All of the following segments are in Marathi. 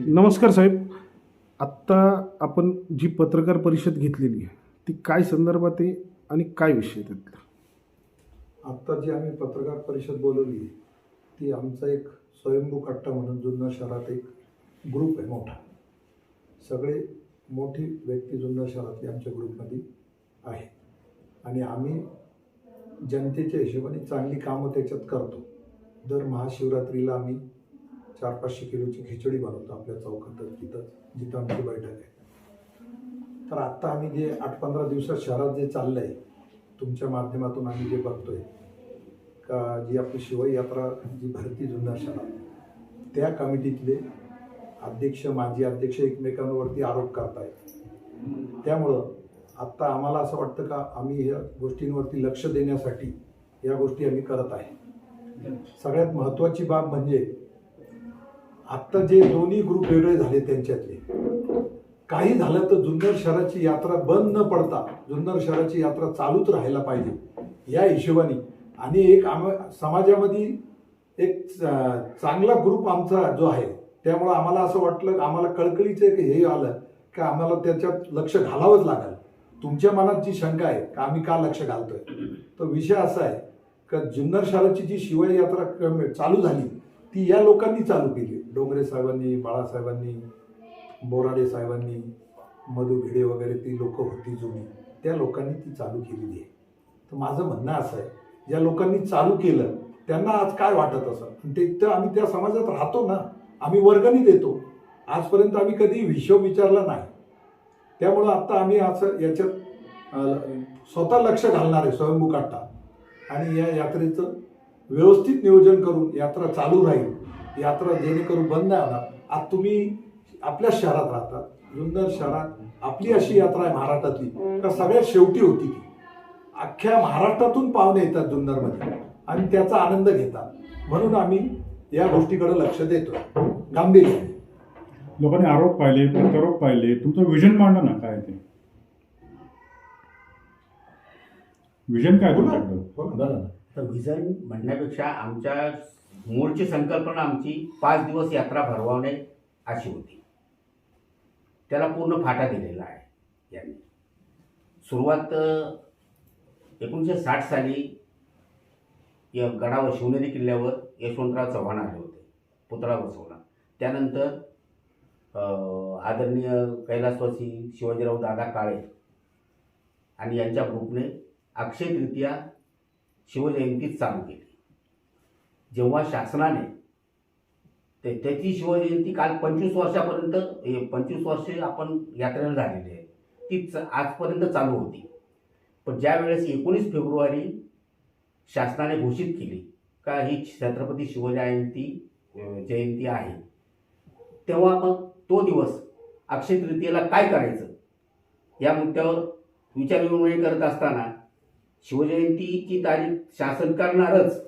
नमस्कार साहेब. आत्ता आपण जी पत्रकार परिषद घेतलेली आहे ती काय संदर्भात आहे आणि काय विषय त्यातला? आत्ता जी आम्ही पत्रकार परिषद बोलवली ती आमचा एक स्वयंभू कट्टा म्हणून जुन्नर शहरात एक ग्रुप आहे मोठा. सगळे मोठी व्यक्ती जुन्नर शहरातली आमच्या ग्रुपमध्ये आहे. आणि आम्ही जनतेच्या हिशोबाने चांगली कामं त्याच्यात करतो. दर महाशिवरात्रीला आम्ही चार पाचशे किलोची खिचडी बनवतो आपल्या चौकातच तिथं जिथं आमची बैठक आहे. तर आत्ता आम्ही जे आठ पंधरा दिवसात शहरात जे चाललं आहे तुमच्या माध्यमातून आम्ही जे बघतोय का जी आपली शिवाई यात्रा जी भरती जुन्नर शहरात त्या कमिटीतले अध्यक्ष माजी अध्यक्ष एकमेकांवरती आरोप करतायत. त्यामुळं आत्ता आम्हाला असं वाटतं का आम्ही या गोष्टींवरती लक्ष देण्यासाठी या गोष्टी आम्ही करत आहे. सगळ्यात महत्त्वाची बाब म्हणजे आत्ता जे दोन्ही ग्रुप वेगळे झाले त्यांच्यातले काही झालं तर जुन्नर शहराची यात्रा बंद न पडता जुन्नर शहराची यात्रा चालूच राहायला पाहिजे या हिशोबाने. आणि एक आम समाजामध्ये एक चांगला ग्रुप आमचा जो आहे त्यामुळं आम्हाला असं वाटलं आम्हाला कळकळीचं एक हे आलं की आम्हाला त्याच्यात लक्ष घालावंच लागेल. तुमच्या मनात जी शंका आहे का आम्ही का लक्ष घालतोय? तर विषय असा आहे का जुन्नर शहराची जी शिवाय यात्रा चालू झाली ती या लोकांनी चालू केली डोंगरे साहेबांनी बाळासाहेबांनी बोराडे साहेबांनी मधु भिडे वगैरे ती लोकं होती जुनी. त्या लोकांनी ती चालू केलेली आहे. तर माझं म्हणणं असं आहे ज्या लोकांनी चालू केलं त्यांना आज काय वाटत असं ते तर आम्ही त्या समाजात राहतो ना आम्ही वर्गणी देतो. आजपर्यंत आम्ही कधी हिशोब विचारला नाही. त्यामुळं आत्ता आम्ही असं याच्यात स्वतः लक्ष घालणार आहे स्वयंभू काढता आणि या यात्रेचं व्यवस्थित नियोजन करून यात्रा चालू राहील. यात्रा जेणेकरून बंद नाही होणार आज तुम्ही आपल्या शहरात राहतात जुन्नर शहरात आपली अशी यात्रा आहे महाराष्ट्रातली. का सगळ्यात शेवटी होती ती. अख्ख्या महाराष्ट्रातून पाहुणे येतात जुन्नरमध्ये आणि त्याचा आनंद घेतात. म्हणून आम्ही या गोष्टीकडे लक्ष देतो गांभीर्याने. लोकांनी आरोप पाहिले प्रत्यारोप पाहिले. तुमचं विजन मांडा ना काय ते? विजन काय बोला. तुमच्याकडं. बरं तर व्हिजन म्हणण्यापेक्षा आमच्या मूळची संकल्पना आमची पाच दिवस यात्रा भरवावणे अशी होती. त्याला पूर्ण फाटा दिलेला आहे यांनी. सुरुवात एकोणीसशे साठ साली या गडावर शिवनेरी किल्ल्यावर यशवंतराव चव्हाण आले होते पुतळा बसवला. त्यानंतर आदरणीय कैलासवासी शिवाजीराव दादा काळे आणि यांच्या ग्रुपने अक्षय तृतीया शिवजयंतीच चालू केली. जेव्हा शासनाने ते त्याची शिवजयंती काल पंचवीस वर्षापर्यंत हे पंचवीस वर्षे आपण यात्रेला झालेली आहे. ती आजपर्यंत चालू होती. पण ज्यावेळेस एकोणीस फेब्रुवारी शासनाने घोषित केली का ही छत्रपती शिवजयंती जयंती आहे तेव्हा मग तो दिवस अक्षय तृतीयेला काय करायचं? या मुद्द्यावर विचारविनिमय करत असताना शिवजयंतीची तारीख शासन करणारच.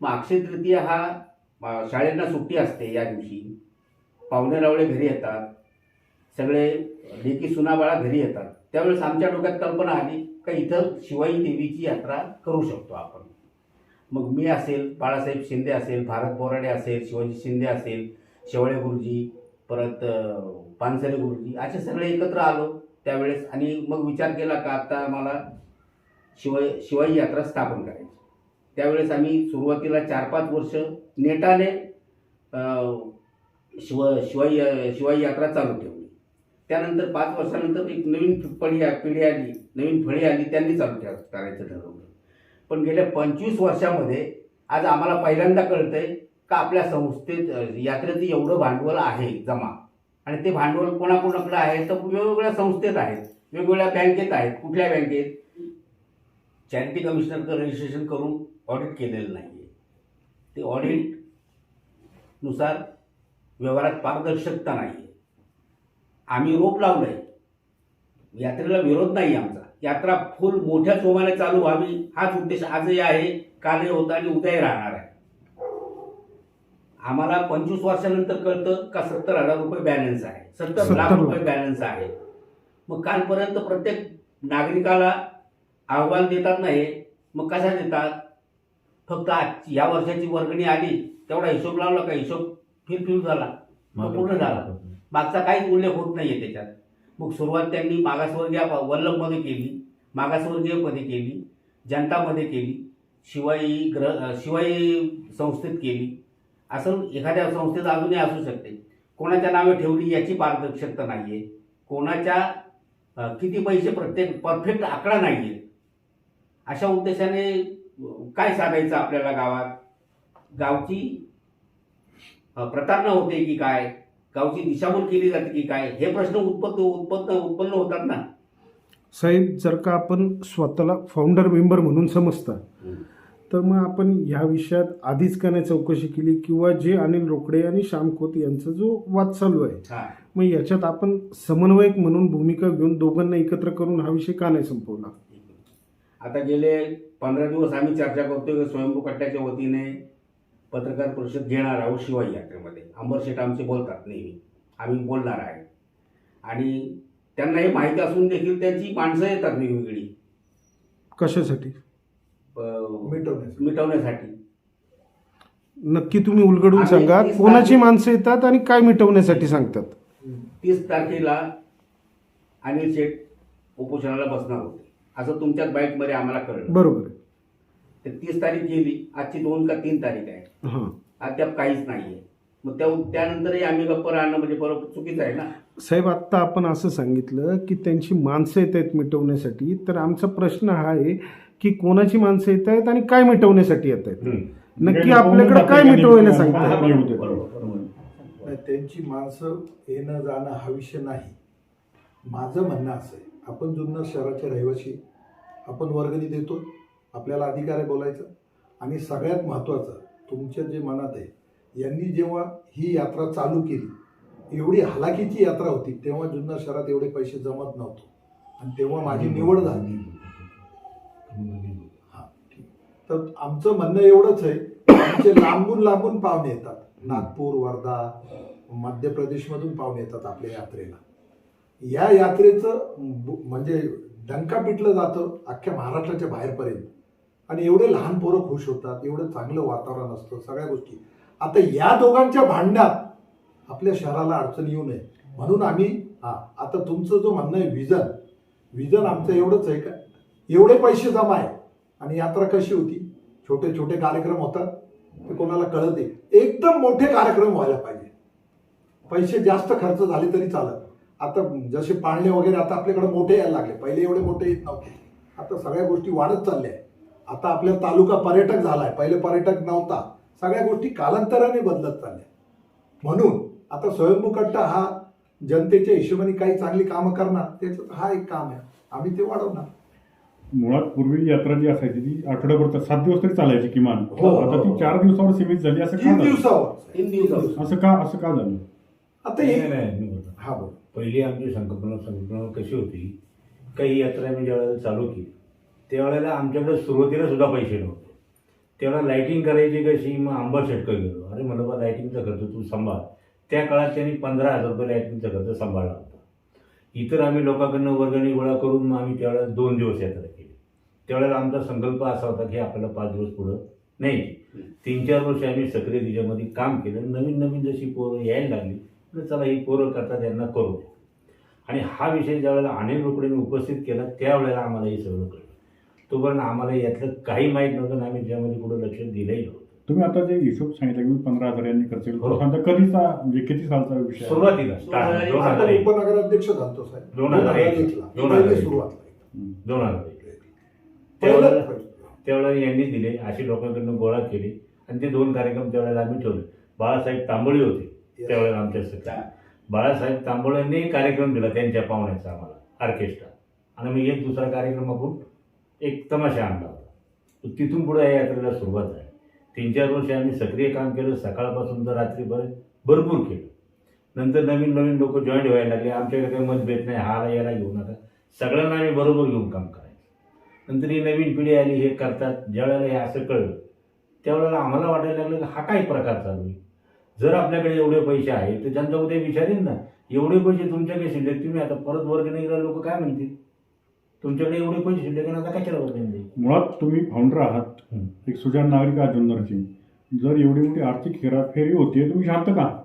मग अक्षय तृतीया हा शाळेंना सुट्टी असते या दिवशी. पाहुणे रावळे घरी येतात. सगळे लेकी सुनाबाळा घरी येतात. त्यावेळेस आमच्या डोक्यात कल्पना आली का इथं शिवाई देवीची यात्रा करू शकतो आपण. मग मी असेल बाळासाहेब शिंदे असेल भारत बोराडे असेल शिवाजी शिंदे असेल शेवळे गुरुजी परत पानसरे गुरुजी असे सगळे एकत्र आलो त्यावेळेस. आणि मग विचार केला का आता मला शिवाय शिवाई यात्रा स्थापन करायची. त्यावेळेस आम्ही सुरुवातीला चार पाच वर्ष नेटाने शिव शिवाई शिवाई यात्रा चालू ठेवली. त्यानंतर पाच वर्षानंतर एक नवीन पिढी पिढी आली नवीन फळी आली त्यांनी चालू ठेव करायचं ठरवलं. पण गेल्या पंचवीस वर्षामध्ये आज आम्हाला पहिल्यांदा कळतंय का आपल्या संस्थेत यात्रेचं एवढं भांडवल आहे जमा. आणि ते भांडवल कोणाकोणाकडे आहे? तर वेगवेगळ्या संस्थेत आहेत वेगवेगळ्या बँकेत आहेत कुठल्या बँकेत? चॅरिटी कमिशनरचं रजिस्ट्रेशन करून ऑडिट केलेलं नाही आहे ते ऑडिटनुसार व्यवहारात पारदर्शकता नाही आहे आम्ही रोप लावलं आहे यात्रेला विरोध नाही आमचा. यात्रा फुल मोठ्या शोभाने चालू व्हावी हाच उद्देश आजही आहे कालही होता आणि उद्याही राहणार आहे. आम्हाला पंचवीस वर्षानंतर कळतं का सत्तर हजार रुपये बॅलन्स आहे. सत्तर 70 लाख लाख. रुपये बॅलन्स आहे. मग कालपर्यंत प्रत्येक नागरिकाला अहवाल देतात नाही मग कशा देतात? फक्त आज या वर्षाची वर्गणी आली तेवढा हिशोब लावला का? हिशोब फिरफिर झाला. पूर्ण झाला. मागचा काहीच उल्लेख होत नाहीये त्याच्यात. मग सुरुवात त्यांनी मागासवर्गीय वल्लभमध्ये केली मागासवर्गीयमध्ये केली जनतामध्ये केली शिवाई ग्रह शिवाई संस्थेत केली. असं एखाद्या संस्थेत अजूनही असू शकते. कोणाच्या नावे ठेवली याची पारदर्शकता नाही आहे कोणाच्या किती पैसे प्रत्येक परफेक्ट आकडा नाही आहे अशा उद्देशाने काय साधायचं आपल्याला गावात? गावची प्रतारणा होते की काय? गावची दिशाभूल केली जाते की काय? हे प्रश्न उत्पन्न उत्पन्न उत्पन्न होतात ना. साहेब जर का आपण स्वतःला फाउंडर मेंबर म्हणून समजता तर मग आपण ह्या विषयात आधीच का नाही चौकशी केली किंवा जे अनिल रोकडे आणि श्याम खोत यांचा जो वाद चालू आहे. मग याच्यात आपण समन्वयक म्हणून भूमिका घेऊन दोघांना एकत्र करून हा विषय का नाही संपवला? आता गेले पंधरा दिवस आम्ही चर्चा करतोय की स्वयंभू कट्ट्याच्या वतीने पत्रकार परिषद घेणार आहोत शिवाई यात्रेमध्ये. अंबर शेठ आमचे बोलतात नेहमी. आम्ही बोलणार आहे. आणि त्यांना हे माहिती असून देखील त्यांची माणसं येतात वेगवेगळी. कशासाठी? मिटवण्यासाठी. मिटवण्यासाठी. नक्की तुम्ही उलगडून आम्ही सांगा. तीस कोणाची तारखे- माणसं येतात आणि काय मिटवण्यासाठी सांगतात? तीस तारखेला अनिल शेठ उपोषणाला बसणार होते. असं तुमच्याच बाईकमध्ये आम्हाला कळलं. बरोबर. तर तीस तारीख गेली आजची दोन का तीन तारीख आहे. हां. अद्याप काहीच नाहीये. मग त्या त्यानंतरही आम्ही गप्प राहणं म्हणजे बरोबर चुकीचं आहे ना? साहेब आत्ता आपण असं सांगितलं की त्यांची माणसं येत आहेत मिटवण्यासाठी. तर आमचा प्रश्न हा आहे की कोणाची माणसं येत आहेत आणि काय मिटवण्यासाठी येत आहेत? नक्की म्हणजे आपल्याकडे काय मिटवायला? हे. नाही, त्यांची माणसं येणं जाणं हा विषय नाही. माझं म्हणणं असं आहे. आपण जुन्नर शहराचे रहिवासी आपण वर्गणी देतो आपल्याला अधिकार आहे बोलायचं. आणि सगळ्यात महत्त्वाचं तुमच्या जे मनात आहे यांनी जेव्हा ही यात्रा चालू केली एवढी हलाखीची यात्रा होती तेव्हा जुन्नर शहरात एवढे पैसे जमत नव्हते. आणि तेव्हा माझी निवड झाली. हा ठीक. तर आमचं म्हणणं एवढंच आहे आमचे लांबून लांबून पाहुणे येतात. नागपूर वर्धा मध्य प्रदेशमधून पाहुणे येतात आपल्या यात्रेला. या यात्रेचं म्हणजे डंका पिटलं जातं अख्ख्या महाराष्ट्राच्या बाहेरपर्यंत. आणि एवढे लहान पोरं खुश होतात एवढं चांगलं वातावरण असतं सगळ्या गोष्टी. आता या दोघांच्या भांडणात आपल्या शहराला अडचण येऊ नये. म्हणून आम्ही हा आता तुमचं जो म्हणणं आहे विजन विजन आमचं एवढंच आहे का? एवढे पैसे जमा आहे. आणि यात्रा कशी होती? छोटे छोटे कार्यक्रम होतात ते कोणाला कळत एकदम मोठे कार्यक्रम व्हायला पाहिजे. पैसे जास्त खर्च झाले तरी चालत. आता जसे पाळणे वगैरे आता आपल्याकडे मोठे यायला लागले. पहिले एवढे मोठे येत नव्हते. आता सगळ्या गोष्टी वाढत चालल्या आहे आता आपला तालुका पर्यटक झालाय. पहिले पर्यटक नव्हता. सगळ्या गोष्टी कालांतराने बदलत चालल्या म्हणून आता स्वयंभू कट्टा हा जनतेच्या हिशोबाने काही चांगली कामं करणार त्याचं हा एक काम आहे. आम्ही ते वाढवणार. मुळात पूर्वी यात्रा जी असायची ती आठवड्याभर सात दिवस तरी चालायची किमान. हो, हो, आता ती हो. चार दिवसावर सीमित झाली असं का तीन दिवसावर. तीन दिवसावर. असं का असं का झालं? आता. हा बोल. पहिली आमची संकल्पना संकल्पना कशी होती काही यात्रा आम्ही ज्यावेळेला चालू केली त्यावेळेला आमच्याकडे सुरुवातीला सुद्धा पैसे नव्हते. त्यावेळेला लाईटिंग करायची कशी मग आंबा शेटकं गेलो अरे म्हणलं बा लाईटिंगचा खर्च तू सांभाळ. त्या काळात त्यांनी पंधरा हजार रुपये लाईटिंगचा खर्च सांभाळला होता. इतर आम्ही लोकांकडनं वर्गणी गोळा करून मग आम्ही त्यावेळेला दोन दिवस यात्रा केली. त्यावेळेला आमचा संकल्प असा होता की आपल्याला पाच दिवस पुढं नाही. तीन चार वर्ष आम्ही सक्रिय तिच्यामध्ये काम केलं. नवीन नवीन जशी पोरं यायला लागली चला ही पोरं करतात यांना करू. द्या आणि हा विषय ज्यावेळेला अनिल रोकडेने उपस्थित केला त्यावेळेला आम्हाला हे सगळं कळलं. तोपर्यंत आम्हाला यातलं काही माहीत नव्हतं आणि आम्ही त्यामध्ये कुठं लक्ष दिलंही नव्हतं. तुम्ही आता जे हिशोब सांगितला की पंधरा हजार यांनी खर्च केला हो. कधीचा म्हणजे किती सालचा विषय? सुरुवातीला उपनगराध्यक्ष झालतो साहेब. दोन हजार. ही दोन हजार. सुरुवात. दोन हजार त्यावेळेला यांनी दिले अशी लोकांकडनं गोळा केली. आणि ते दोन कार्यक्रम त्यावेळेला आम्ही ठेवले. बाळासाहेब तांबोळी होते. त्यावेळेला आमच्या सगळ्या बाळासाहेब तांबोळ्यांनी कार्यक्रम दिला त्यांच्या पाहुण्याचा आम्हाला ऑर्केस्ट्रा. आणि मग एक दुसरा कार्यक्रम आपण एक तमाशा आणला होता. तिथून पुढे या यात्रेला सुरुवात झाली. तीन चार वर्ष आम्ही सक्रिय काम केलं सकाळपासून तर रात्रीपर्यंत भरपूर केलं. नंतर नवीन नवीन लोक जॉईन व्हायला लागले आमच्याकडे काही मतभेद नाही हा याला घेऊ नका सगळ्यांना आम्ही बरोबर घेऊन काम करायचं. नंतर ही नवीन पिढी आली हे करतात ज्यावेळेला हे असं कळलं त्यावेळेला आम्हाला वाटायला लागलं की हा काही प्रकार चालू आहे. जर आपल्याकडे एवढे पैसे आहेत तर जनता उद्या विचारेल ना. एवढे पैसे तुमच्याकडे शिल्लक तुम्ही आता परत वर्गणी गेला लोक काय म्हणतील? तुमच्याकडे एवढे पैसे शिल्लक आहे आता कशाला वर्गणी देईल मुळात तुम्ही फाउंडर आहात. एक सुजाण नागरिक आहात जुन्नरची जर एवढी मोठी आर्थिक हेराफेरी होती तुम्ही शांत का?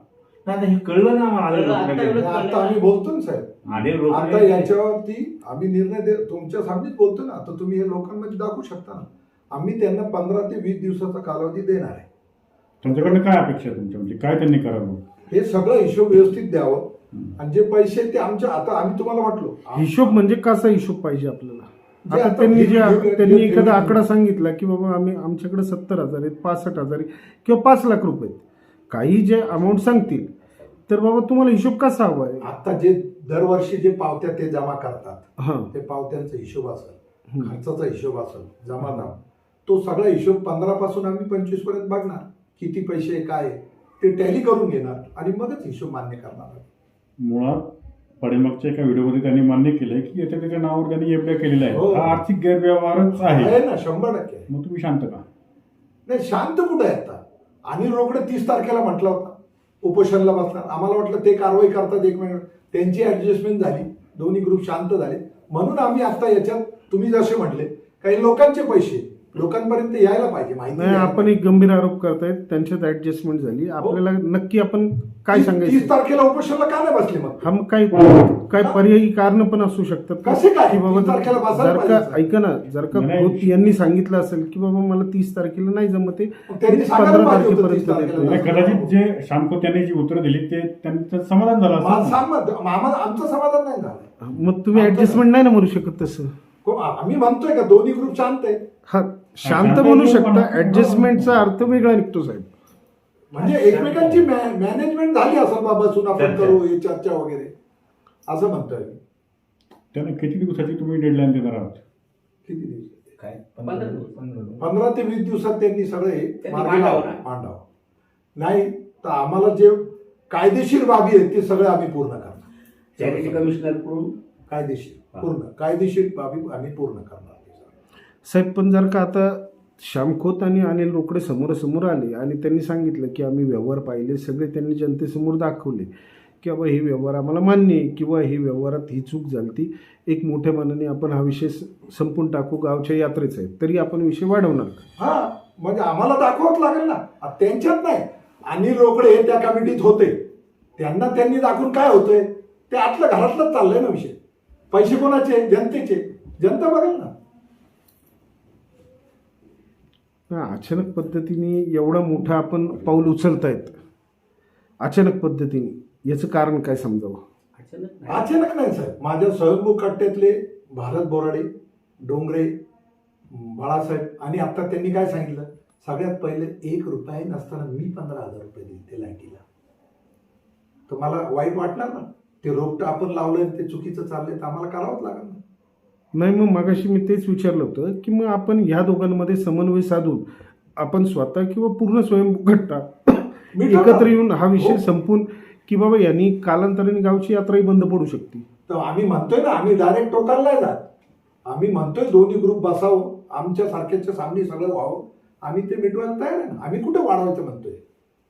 नाही आता हे कळलं ना आम्हाला कळलं, आता लोकांना. एवढं- आता आम्ही बोलतो ना साहेब. आणि आता याच्यावरती आम्ही निर्णय दे तुमच्या सामनेच बोलतो ना. तर तुम्ही हे लोकांमध्ये दाखवू शकता ना. आम्ही त्यांना पंधरा ते वीस दिवसाचा कालावधी देणार आहे. त्यांच्याकडनं काय अपेक्षा आहे तुमच्या? म्हणजे काय त्यांनी करावं? हे सगळं हिशोब व्यवस्थित द्यावं. आणि जे पैसे आहेत ते आमच्या आता आम्ही तुम्हाला म्हटलो. हिशोब म्हणजे कसा हिशोब पाहिजे आपल्याला? जे आता आता त्यांनी जे त्यांनी एखादा आकडा सांगितला की बाबा आम्ही आमच्याकडे सत्तर हजार आहेत पासष्ट हजार आहे किंवा पाच लाख रुपये आहेत. काही जे अमाऊंट सांगतील तर बाबा तुम्हाला हिशोब कसा हवा आहे? आता जे दरवर्षी जे पावत्या ते जमा करतात हां. ते पावत्यांचा हिशोब असेल हम्म. खर्चाचा हिशोब असेल जमा दाम तो सगळा हिशोब पंधरा पासून आम्ही पंचवीसपर्यंत बघणार. किती पैसे काय ते टॅली करून घेणार आणि मगच हिशोब मान्य करणार मुळात पाठीमागच्या एका व्हिडिओमध्ये त्यांनी मान्य केलंय की याच्या त्याच्या नावावर त्यांनी एफडीआय केलेला हो. आहे. हा. आर्थिक गैरव्यवहारच आहे. आहे ना शंभर टक्के. मग तुम्ही शांत का? नाही शांत कुठं आहे आता? अनिल रोकडे तीस तारखेला म्हटला होता. उपोषणला बसणार. आम्हाला वाटलं ते कारवाई करतात एक मिनिट. त्यांची ऍडजस्टमेंट झाली. दोन्ही ग्रुप शांत झाले. म्हणून आम्ही आता याच्यात तुम्ही जसे म्हटले काही लोकांचे पैसे लोकांपर्यंत यायला पाहिजे माहिती नाही द्यायला आपण एक गंभीर आरोप करतायत त्यांच्यात ऍडजस्टमेंट झाली आपल्याला नक्की आपण काय तीस- सांगायचं तीस तारखेला उपोषणला का नाही बसले मग हा मग काही काय पर्यायी कारण पण असू शकतात कसे काय? की बाबा तीस तारखेला बसायला जर का पाहिजे. ऐका ना जर का नाही. खोत यांनी सांगितलं असेल की बाबा मला तीस तारखेला नाही जमत आहे मग त्यांनी मी सांगायला पंधरा पाहिजे होतं तारखेपर्यंत तारखेला. देतो. कदाचित जे शामको त्यांनी जी उत्तरं दिली ते त्यांचं समाधान झालं मा- असं सांग मग, आम्हाला आमचं समाधान नाही झालं मग तुम्ही ऍडजस्टमेंट नाही ना म्हणू शकत तसं आम्ही म्हणतोय का? दोन्ही ग्रुप शांत आहे हा शांत म्हणू शकता. ऍडजस्टमेंटचा अर्थ वेगळा निघतो साहेब. म्हणजे एकमेकांची मॅनेजमेंट झाली असं बाबा बसून आपण चर्चा. करू हे चर्चा वगैरे. असं म्हणतोय मी. त्यांना किती दिवसाची तुम्ही डेडलाईन देणार आहात? किती दिवस? काय? पंधरा ते वीस दिवसात त्यांनी सगळे मांडावं नाही तर आम्हाला जे कायदेशीर बाबी आहेत ते सगळे आम्ही पूर्ण करणार. कमिशनरकडून कायदेशीर. पूर्ण. कायदेशीर बाबी आम्ही पूर्ण करणार. साहेब पण जर का आता श्यामखोत आणि अनिल रोकडे समोरासमोर आले आणि त्यांनी सांगितलं की आम्ही व्यवहार पाहिले सगळे त्यांनी जनतेसमोर दाखवले की बाबा हे व्यवहार आम्हाला मान्य आहे किंवा ही व्यवहारात ही चूक झाली एक मोठ्या मनाने आपण हा विषय संपून टाकू गावच्या यात्रेचा आहे. तरी आपण विषय वाढवणार? हा म्हणजे आम्हाला दाखवावंच लागेल ना. त्यांच्यात नाही. अनिल रोकडे त्या कमिटीत होते. त्यांना त्यांनी दाखवून काय होतंय? ते आतलं घरातलंच चाललंय ना विषय. पैसे कोणाचे? जनतेचे. जनता बघेल ना. अचानक पद्धतीने एवढा मोठा आपण पाऊल उचलतायत. अचानक पद्धतीने. याचं कारण काय समजावं? अचानक नाही. अचानक नाही साहेब. माझ्या स्वयंभू कट्ट्यातले भारत बोराडे डोंगरे बाळासाहेब आणि आता त्यांनी काय सांगितलं? सगळ्यात पहिले एक रुपया नसताना मी पंधरा हजार रुपये दिले ते लाईटीला. तर मला वाईट वाटणार ना? ते रोपटं आपण लावलंय ते चुकीचं चाललंय तर आम्हाला करावंच लागेल ना. नाही मग मागाशी मी तेच विचारलं होतं की मग आपण ह्या दोघांमध्ये समन्वय साधून आपण स्वतः किंवा पूर्ण स्वयंघट्टा मी एकत्र ठरवलं. येऊन हा विषय हो. संपून की बाबा यांनी कालांतराने गावची यात्राही बंद पडू शकते. तर आम्ही म्हणतोय ना आम्ही डायरेक्ट टोकाला नाही जात. आम्ही म्हणतोय दोन्ही ग्रुप बसावं आमच्या सारख्याच्या सामने सगळं व्हावं. आम्ही ते मिटवायला तयार आहे ना. आम्ही कुठे वाढवायचं म्हणतोय?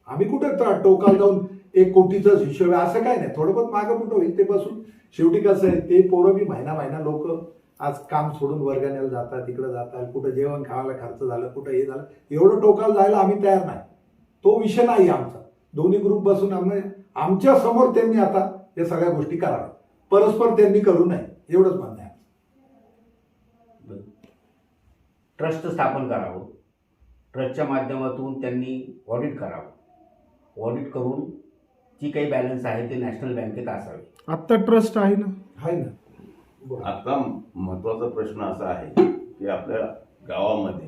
आम्ही कुठे त- टोकाला जाऊन एक कोटीचाच हिशोब आहे. असं काय नाही. थोडं बहुत मागं पुढं होईल ते बसून शेवटी कसं आहे ते पोरं मी महिना महिना लोक आज काम सोडून वर्गाण्याला जातात तिकडे जातात कुठं जेवण खावायला खर्च झालं कुठं हे झालं. एवढं टोकाला जायला आम्ही तयार नाही. तो विषय नाही आमचा. दोन्ही ग्रुप बसून आम्ही आमच्यासमोर त्यांनी आता या सगळ्या गोष्टी कराव्या परस्पर त्यांनी करू नये. एवढंच म्हणणं आहे. ट्रस्ट स्थापन करावं. ट्रस्टच्या माध्यमातून त्यांनी ऑडिट करावं. ऑडिट करून जी काही बॅलन्स आहे ते नॅशनल बँकेत असावी. आत्ता ट्रस्ट आहे ना? आहे ना. आता महत्त्वाचा प्रश्न असा आहे की आपल्या गावामध्ये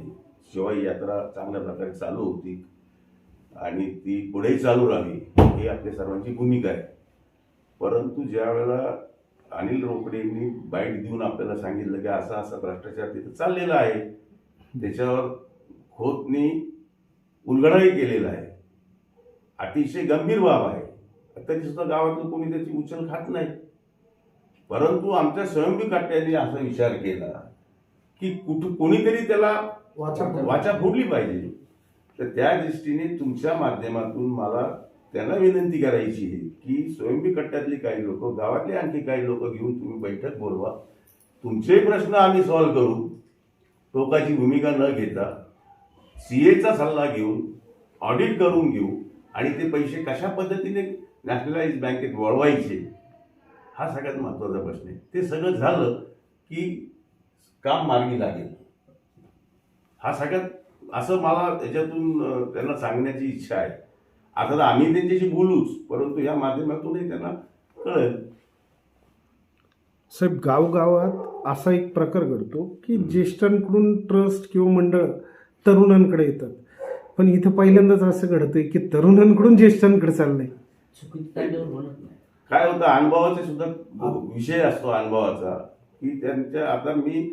शिवाई यात्रा चांगल्या प्रकारे चालू होती आणि ती पुढेही चालू राहावी ही आपल्या सर्वांची भूमिका आहे. परंतु ज्या वेळेला अनिल रोकडेंनी बाईट देऊन आपल्याला सांगितलं की असा असा भ्रष्टाचार तिथं चाललेला आहे त्याच्यावर खोतनी उलगडाही केलेला आहे. अतिशय गंभीर बाब आहे. तरी सुद्धा गावातलं कोणी त्याची उचल खात नाही. परंतु आमच्या स्वयंभी कट्ट्याने असा विचार केला की कुठं कोणीतरी त्याला वाचा वाचा फोडली पाहिजे. तर त्या दृष्टीने तुमच्या माध्यमातून मला त्यांना विनंती करायची आहे की स्वयंभी कट्ट्यातली काही लोक गावातले आणखी काही लोक घेऊन तुम्ही बैठक बोलवा. तुमचे प्रश्न आम्ही सॉल्व्ह करू. टोकाची भूमिका न घेता सीएचा सल्ला घेऊन ऑडिट करून घेऊ आणि ते पैसे कशा पद्धतीने नॅशनलाइज बँकेत वळवायचे हा सगळ्यात महत्त्वाचा प्रश्न आहे. ते सगळं झालं की काम मार्गी लागेल. हा सगळ्यात असं मला त्याच्यातून त्यांना सांगण्याची इच्छा आहे. आता तर आम्ही त्यांच्याशी बोलूच परंतु या माध्यमातूनही त्यांना कळेल. साहेब गावगावात असा एक प्रकार घडतो की ज्येष्ठांकडून ट्रस्ट किंवा मंडळ तरुणांकडे येतात. पण इथं पहिल्यांदाच असं घडतंय की तरुणांकडून ज्येष्ठांकडे चाललंय. चुकीचं त्यांच्यावर म्हणत नाही. काय होतं अनुभवाचा सुद्धा विषय असतो अनुभवाचा की त्यांच्या आता मी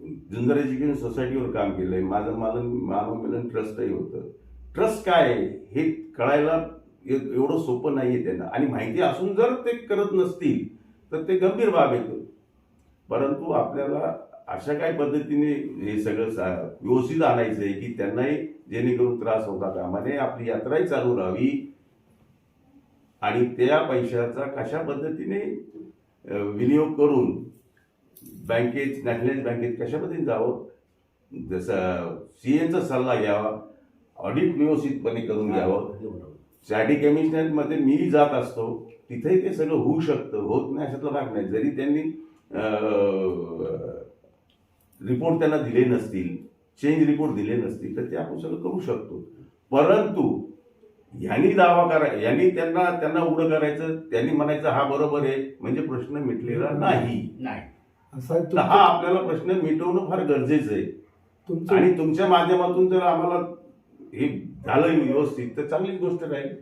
जुन्नर एज्युकेशन सोसायटीवर काम केलंय. माझं मालन मानव मिलन ट्रस्टही होतं. ट्रस्ट काय हे कळायला एवढं सोपं नाहीये त्यांना. आणि माहिती असून जर ते करत नसतील तर ते गंभीर बाब येतो परंतु आपल्याला अशा काही पद्धतीने हे सगळं व्यवस्थित आणायचं आहे की त्यांनाही जेणेकरून त्रास होता कामा नये आपली यात्राही चालू राहावी. आणि त्या पैशाचा कशा पद्धतीने विनियोग करून बँकेत नॅशनलाइज बँकेत कशा पद्धतीने जावं? जसं सी एचा सल्ला घ्यावा ऑडिट व्यवस्थितपणे करून घ्यावं. स्टॅटिक कमिशनरमध्ये मी जात असतो तिथेही ते सगळं होऊ शकतं होत नाही अशातला भाग नाही. जरी त्यांनी रिपोर्ट त्यांना दिले नसतील चेंज रिपोर्ट दिले नसतील तर ते आपण सगळं करू शकतो. परंतु यांनी दावा करा यांनी त्यांना त्यांना उघडं करायचं त्यांनी म्हणायचं हा बरोबर आहे. म्हणजे प्रश्न मिटलेला नाही. नाही. साहेब हा आपल्याला प्रश्न मिटवणं फार गरजेचं आहे. तुमचं आणि तुमच्या माध्यमातून जर आम्हाला हे झालं व्यवस्थित तर चांगलीच गोष्ट राहील.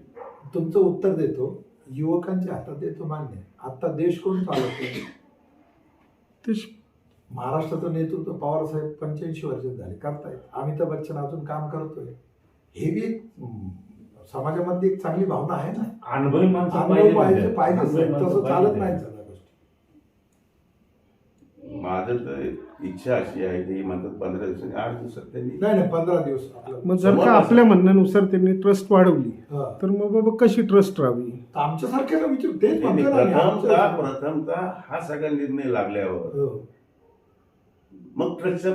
तुमचं उत्तर देतो. युवकांच्या हातात देतो मान्य. आहे. आता देश कोण चालवतो? ते महाराष्ट्राचं नेतृत्व पवार साहेब पंच्याऐंशी वर्षात झाले. करतायत. अमिताभ बच्चन अजून काम करतोय. हे बी समाजामध्ये एक चांगली भावना आहे ना. अनुभवी माणसं अनुभव पाहिजे पाहिजे पाहिजे अनुभवी माणसं तसं चालत पाहिजे. नाही सगळ्या गोष्टी. माझं तर इच्छा अशी आहे की म्हणतात पंधरा दिवसांनी आठ दिवसात त्यांनी नाही नाही पंधरा दिवस आपलं मग जर का आपल्या म्हणण्यानुसार त्यांनी ट्रस्ट वाढवली हा. तर मग बाबा कशी ट्रस्ट राहावी? तर आमच्यासारख्याला विचार तेच ना मी, प्रथमतः आमच्या- प्रथमतः हा सगळा निर्णय लागल्यावर हो. मग ट्रस्टच्या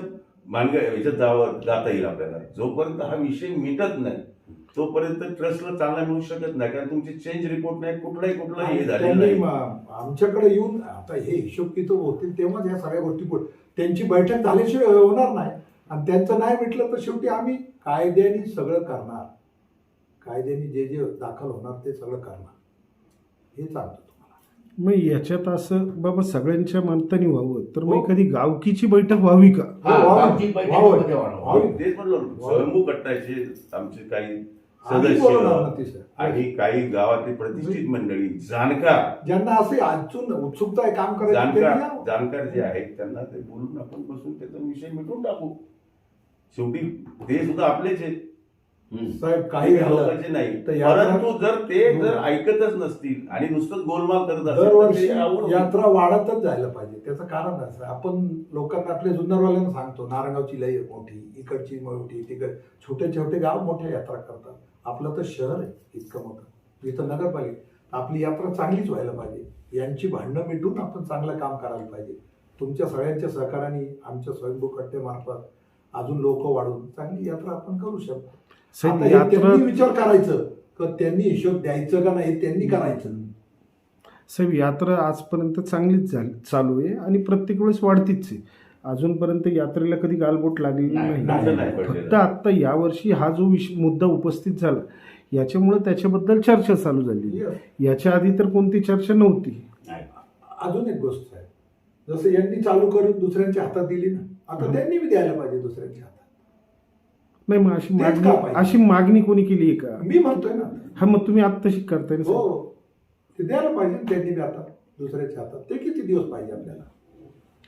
मानग याच्यात जावं जाता येईल आपल्याला. जोपर्यंत हा विषय मिटत नाही तोपर्यंत ट्रस्टला चांगला मिळू शकत नाही कारण तुमचे चेंज रिपोर्ट नाही कुठलाही कुठलाही हे झालेलं त्यांनी नाही. आमच्याकडे येऊन आता हे हिशोब कितो होतील तेव्हाच ह्या सगळ्या गोष्टी पुढे त्यांची बैठक झाल्याशिवाय होणार नाही. आणि त्यांचं नाही मिटलं तर शेवटी आम्ही कायद्याने सगळं करणार. कायद्याने जे जे दाखल होणार ते सगळं करणार. हे तुम्हाला मग याच्यात असं बाबा सगळ्यांच्या मताने व्हावं तर हो. मग एखादी गावकीची बैठक व्हावी का हा, व्हावी. गावची बैठक व्हावी. मध्ये वाढवा. व्हावी. तेच म्हणलो स्वयंभू गटाचे आमचे काही आम्ही बोलवणार ना सदस्य ते. आणि काही गावातली प्रतिष्ठित मंडळी जाणकार ज्यांना असे अजून उत्सुकता आहे काम करायची त्यांनी जाणकार यावं. जाणकार जे आहेत त्यांना ते बोलून आपण बसून त्याचा विषय मिटून टाकू शेवटी ते सुद्धा आपलेच आहेत. साहेब काही झालं नाही. तर यात्रा- परंतु जर ते. जर ऐकतच नसतील आणि नुसतंच गोलमाल करत असतील दरवर्षी यात्रा वाढतच जायला पाहिजे. त्याचं कारण असं आपण लोकांना आपल्या जुन्नरवाल्यांना सांगतो नारायणगावची लई मोठी इकडची मोठी तिकड छोटे छोटे गाव मोठ्या यात्रा करतात. आपलं तर शहर आहे इतकं मोठं. इथं नगरपालिका आपली यात्रा चांगलीच व्हायला पाहिजे. यांची भांडणं मिटून आपण चांगलं काम करायला पाहिजे. तुमच्या सगळ्यांच्या सहकार्याने आमच्या स्वयंभू कट्टेमार्फत अजून लोक वाढून चांगली यात्रा आपण करू शकतो. आता हे यात्रा त्यांनी विचार करायचं. का त्यांनी हिशोब द्यायचं का नाही त्यांनी करायचं. साहेब यात्रा आजपर्यंत चांगलीच झाली चालू आहे आणि प्रत्येक वेळेस वाढतीच आहे. अजूनपर्यंत यात्रेला कधी गालबोट लागलेली नाही, नाही. असं नाही फक्त पडलेलं आता यावर्षी हा जो विष मुद्दा उपस्थित झाला याच्यामुळे त्याच्याबद्दल चर्चा चालू झाली. Yes. याच्या आधी तर कोणती चर्चा नव्हती. अजून एक गोष्ट आहे. जसं यांनी चालू करून दुसऱ्यांच्या हातात दिली ना आता त्यांनी बी द्यायला पाहिजे दुसऱ्यांच्या हातात. नाही मग अशी तेच मागणी पाहिजे? अशी मागणी कोणी केली आहे का? मी म्हणतोय ना. हा मग तुम्ही आत्ताशी करताय ना साहेब? हो. ते द्यायला पाहिजे त्यांनी बी आता दुसऱ्याच्या हातात. ते किती दिवस पाहिजे आपल्याला?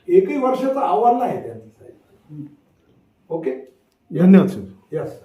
एकही वर्षाचा अहवाल नाही त्यांचा. साहेब ओके? धन्यवाद सर. यस